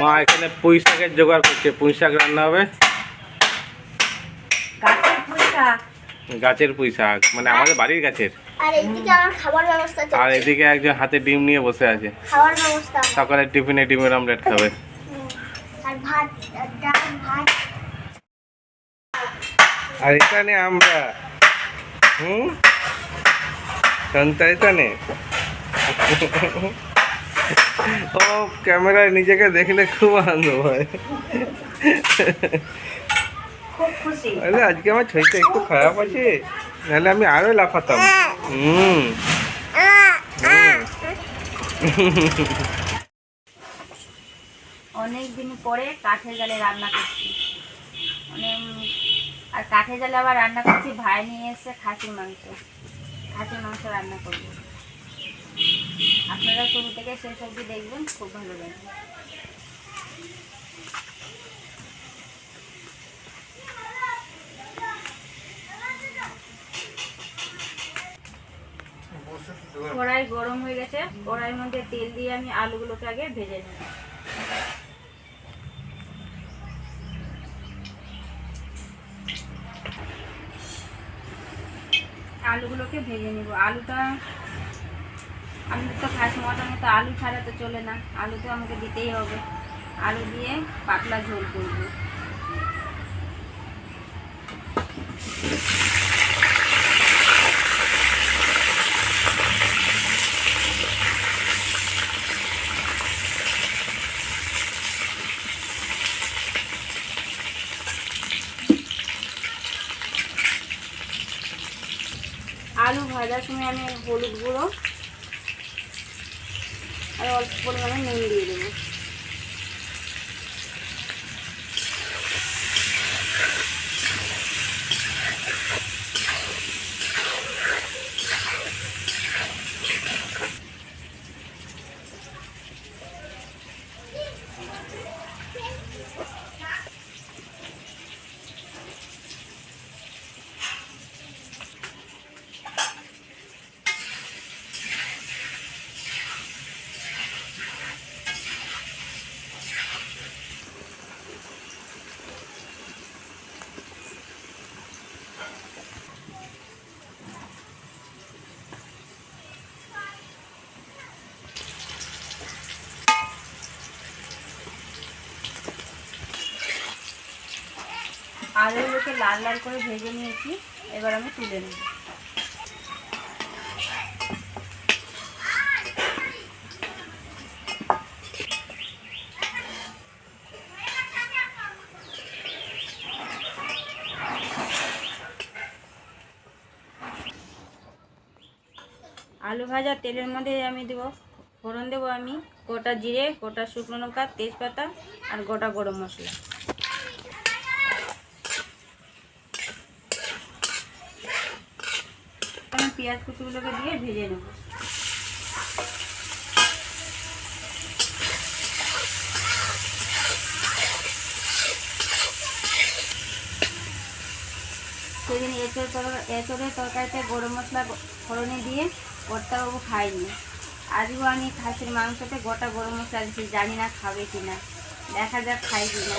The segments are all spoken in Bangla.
মা এখানে পুঁই শাকের জোগাড় করছে পুঁই শাক রান্না হবে। গাছের পুঁই শাক। মানে আমাদের বাড়ির গাছের। আর এইদিকে আমার খাবার ব্যবস্থা আর চলছে। এদিকে একজন হাতে ডিম নিয়ে বসে আছে। সকালের টিফিনে ডিমের অমলেট খাবে। আর ভাত আর ডাল ভাত। আর এখানে আমরা হুম? সন্তানে ও ক্যামেরায় নিজেকে দেখলে খুব আনন্দ হয়। আরে আজকে আমার ছবিটা একটু খারাপ আছে নাহলে আমি আরও লাফাতাম। হুম। হুম। অনেক দিন পরে কাঠের জালে রান্না করছি। মানে আর কাঠের জালে আবার রান্না করছি ভাই নিয়ে এসে খাসির মাংস। খাসির মাংস রান্না করব। আপনারা শুরু থেকে শেষ অবধি দেখবেন, খুব ভালো লাগবে। কড়াই গরম হয়ে গেছে, কড়াইয়ের মধ্যে তেল দিয়ে আমি আলুগুলোকে আগে ভেজে নেব। আলুগুলোকে ভেজে নেব। আলুটা আমি তো খাস মতো মতো আলু ছাড়া তো চলে না। আলু তো আমাকে দিতেই হবে। আলু দিয়ে পাতলা ঝোল করব। আলু ভাজার সময় আমি হলুদ গুঁড়ো আর অল্প পরিমাণে নুন দিয়ে দেবো আলুগুলোকে লাল লাল করে ভেজে নিয়েছি, এবার আমি তুলে নেব। আলু ভাজা তেলের মধ্যে আমি দেবো, ফোড়ন দেবো আমি, গোটা জিরে, গোটা শুকনো লঙ্কা, তেজপাতা আর গোটা গরম মশলা। পেঁয়াজ কুচিগুলোকে দিয়ে ভেজে নেব। সেদিন এঁচড় এঁচড়ের তরকারিতে গরম মশলা, ফোড়নে দিয়ে কর্তাবাবু খাইনি আজও আমি খাসির মাংসতে গোটা গরম মশলা দিচ্ছি জানি না খাবে কি না দেখা যাক খাই কি না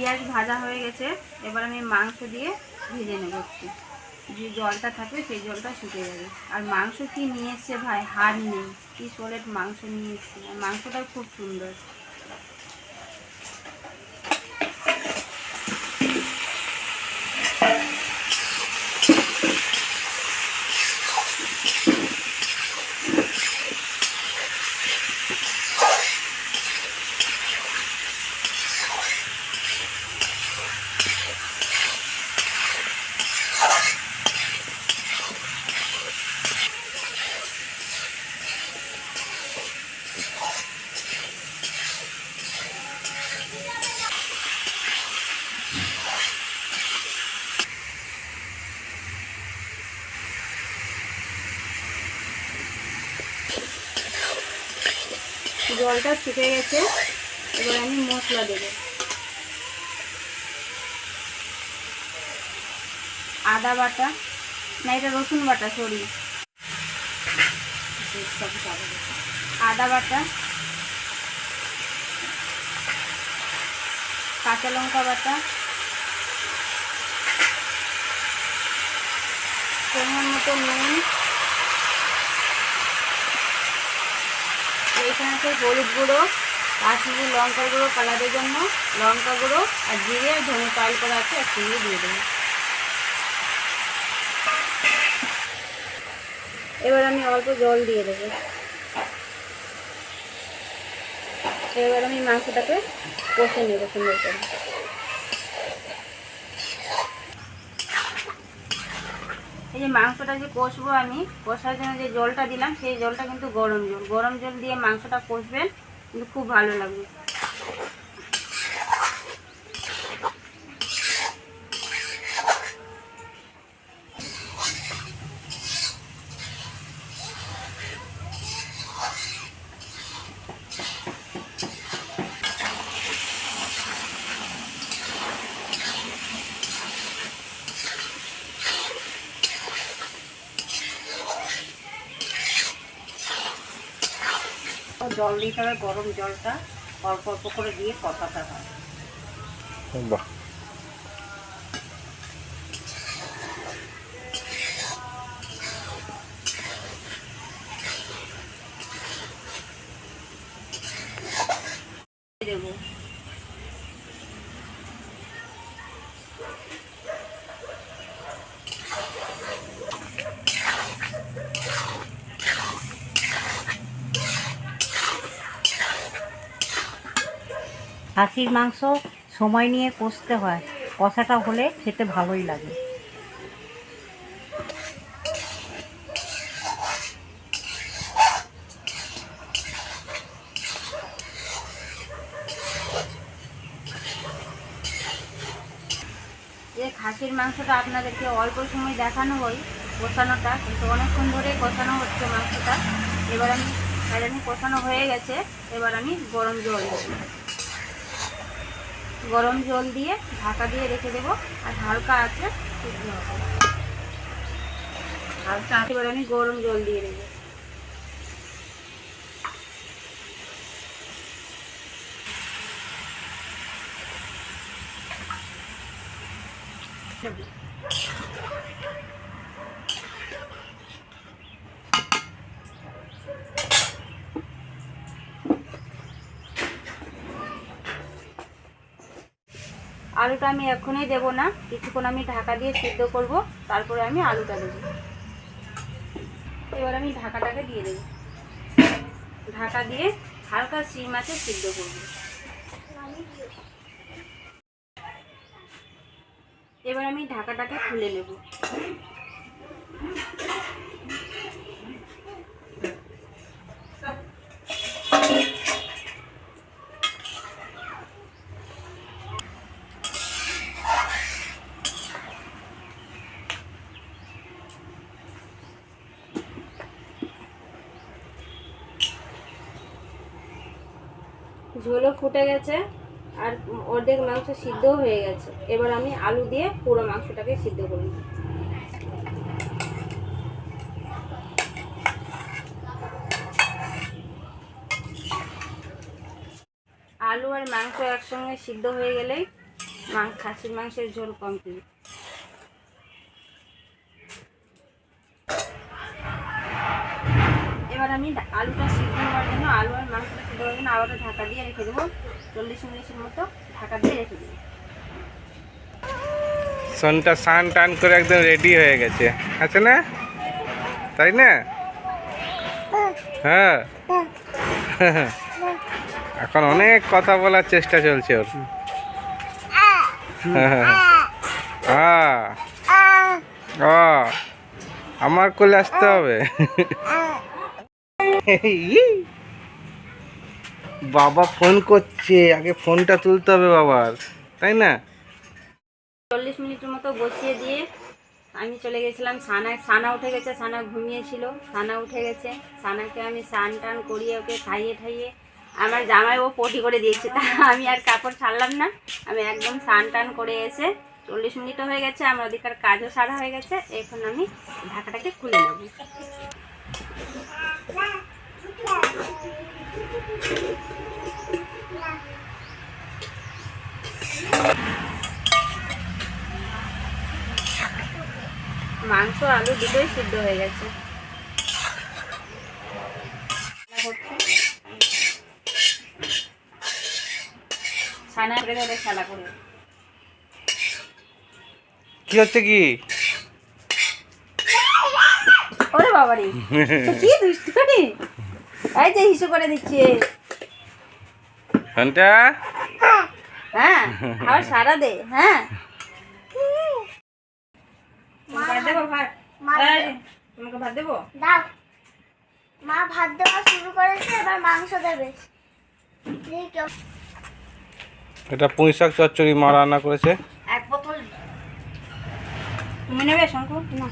পেঁয়াজ ভাজা হয়ে গেছে, এবার আমি মাংস দিয়ে ভেজে নেব একটু। যে জলটা থাকে সেই জলটা শুকিয়ে যাবে। আর মাংস কি নিয়ে এসছে ভাই? হাড় নেই। কি সোলেট মাংস নিয়ে এসছে। আর মাংসটাও খুব সুন্দর। জলটা শুকে গেছে, এবার আমি মশলা দেবো। আদা বাটা, না, এটা রসুন বাটা সরি আদা বাটা, কাঁচা লঙ্কা বাটা, পরিমাণ মতো নুন এইখানে আছে হলুদ গুঁড়ো তার সঙ্গে লঙ্কা গুঁড়ো কালারের জন্য, লঙ্কা গুঁড়ো আর জিরে আর ধনে পাল করা আছে একসঙ্গে দিয়ে দেবো। এবার আমি অল্প জল দিয়ে দেবো। এবার আমি মাংসটাকে কষে নেব সুন্দর করে। এই যে মাংসটা যে কষবো আমি, কষার জন্য যে জলটা দিলাম, সেই জলটা কিন্তু গরম জল। গরম জল দিয়ে মাংসটা কষবেন, কিন্তু খুব ভালো লাগবে। জল দিতে হবে গরম জলটা অল্প অল্প করে দিয়ে কষাতে হয় বাহ দেবো খাসির মাংস সময় নিয়ে কষতে হয়। কষাটা হলে খেতে ভালোই লাগে। যে খাসির মাংসটা আপনাদেরকে অল্প সময় দেখানো হয় কষানোটা, কিন্তু অনেকক্ষণ ধরে কষানো হচ্ছে মাংসটা। এবার আমি কষানো হয়ে গেছে। এবার আমি গরম জল দেবো। গরম জল দিয়ে ঢাকা দিয়ে রেখে দেবো। আর হালকা আছে সিদ্ধ হবে হালকা আমি গরম জল দিয়ে দেবো। আলুটা আমি এখনই দেবো না। কিছুক্ষণ আমি ঢাকা দিয়ে সিদ্ধ করব, তারপরে আমি আলুটা দেবো। এবার আমি ঢাকাটাকে দিয়ে দেবো। ঢাকা দিয়ে হালকা সিম আছে সিদ্ধ করব। এবার আমি ঢাকাটাকে খুলে নেব। ঝোলও ফুটে গেছে আর অর্ধেক মাংস সিদ্ধও হয়ে গেছে। এবার আমি আলু দিয়ে পুরো মাংসটাকে সিদ্ধ করে আলু আর মাংস একসঙ্গে সিদ্ধ হয়ে গেলেই খাসির মাংসের ঝোল কমপ্লিট এবার আমি আলুটা সিদ্ধ হওয়ার জন্য আলু আর মাংসটা সিদ্ধ জন্য আবারও ঢাকা দিয়ে রেখে দেবো। চল্লিশ মিনিটের মতো ঢাকা দিয়ে রেখে দেবো। সনটা স্নান টান করে একদম রেডি হয়ে গেছে। আছে না? তাই না? হ্যাঁ। এখন অনেক কথা বলার চেষ্টা চলছে ওর। হ্যাঁ। ও আমার কোলে আসতে হবে। বাবা ফোন করছে, আগে ফোনটা তুলতে হবে বাবার, তাই না? চল্লিশ মিনিটের মতো বসিয়ে দিয়ে আমি চলে গেছিলাম সানা সানা উঠে গেছে, সানা ঘুমিয়েছিল, সানা উঠে গেছে, সানাকে আমি স্নান টান করিয়ে ওকে খাইয়ে ঠাইয়ে আমার জামাই ও পটি করে দিয়েছে, তা আমি আর কাপড় ছাড়লাম না, আমি একদম স্নান টান করে এসে চল্লিশ মিনিটও হয়ে গেছে, আমার ওদিকার কাজও সারা হয়ে গেছে, এখন আমি ঢাকাটাকে খুলে নেব। মাংস আলু দুটোই সিদ্ধ হয়ে গেছে। ছানা করে ধরে খেলা করে কি হচ্ছে কি? ওরে বাবারে কি দুষ্টুমি? এই যে হিসু করে দিচ্ছে। ঘণ্টা। হ্যাঁ আবার সারা দে হ্যাঁ। ভাত দেবো ভাত? তোমাকে ভাত দেবো? দাও। মা ভাত দেওয়া শুরু করেছে এবার মাংস দেবে। এটা পুঁই শাক চচ্চড়ি মা রান্না করেছে। এক বোতল। তুমি নেবে শঙ্কু না।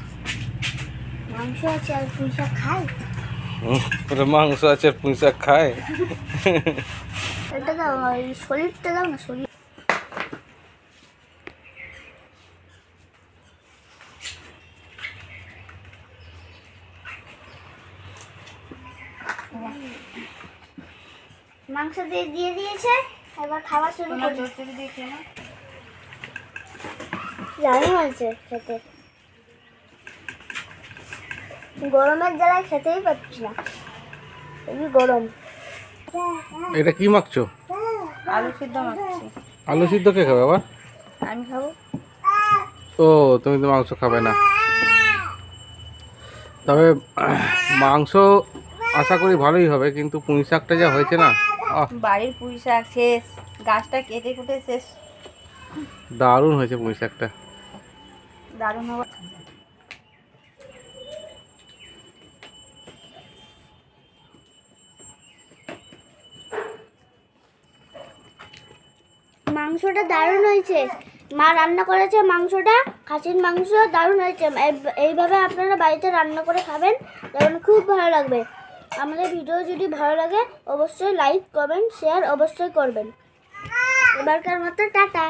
মাংস আছে আর পুঁই শাক খাই। মাংস আছে আর পুঁই শাক খায়। এটা দাও শরীরটা দাও না শরীর। মাংস দিয়ে দিয়ে দিয়েছে এবার খাওয়া শুরু নাও। জানি আছে খেতে। গরমের জ্বালায় খেতেই পাচ্ছি না। খুবই গরম। এটা কি মাখছো? আলু সিদ্ধ মাখছি। আলু সিদ্ধ কে খাবে আবার? আমি খাব। ও তুমি তো মাংস খাবে না। তবে মাংস আশা করি ভালোই হবে কিন্তু পুঁই শাকটা যা হয়েছে না বাড়ির পুঁই শাক শেষ। গাছটা কেটে কুটে শেষ। দারুণ হয়েছে পুঁই শাকটা। দারুণ হবে মাংসটা দারুণ হয়েছে। মা রান্না করেছে মাংসটা, খাসির মাংস দারুণ হয়েছে। এইভাবে আপনারা বাড়িতে রান্না করে খাবেন যেমন খুব ভালো লাগবে। আমাদের ভিডিও যদি ভালো লাগে, অবশ্যই লাইক কমেন্ট শেয়ার অবশ্যই করবেন। এবারকার মতো টাটা।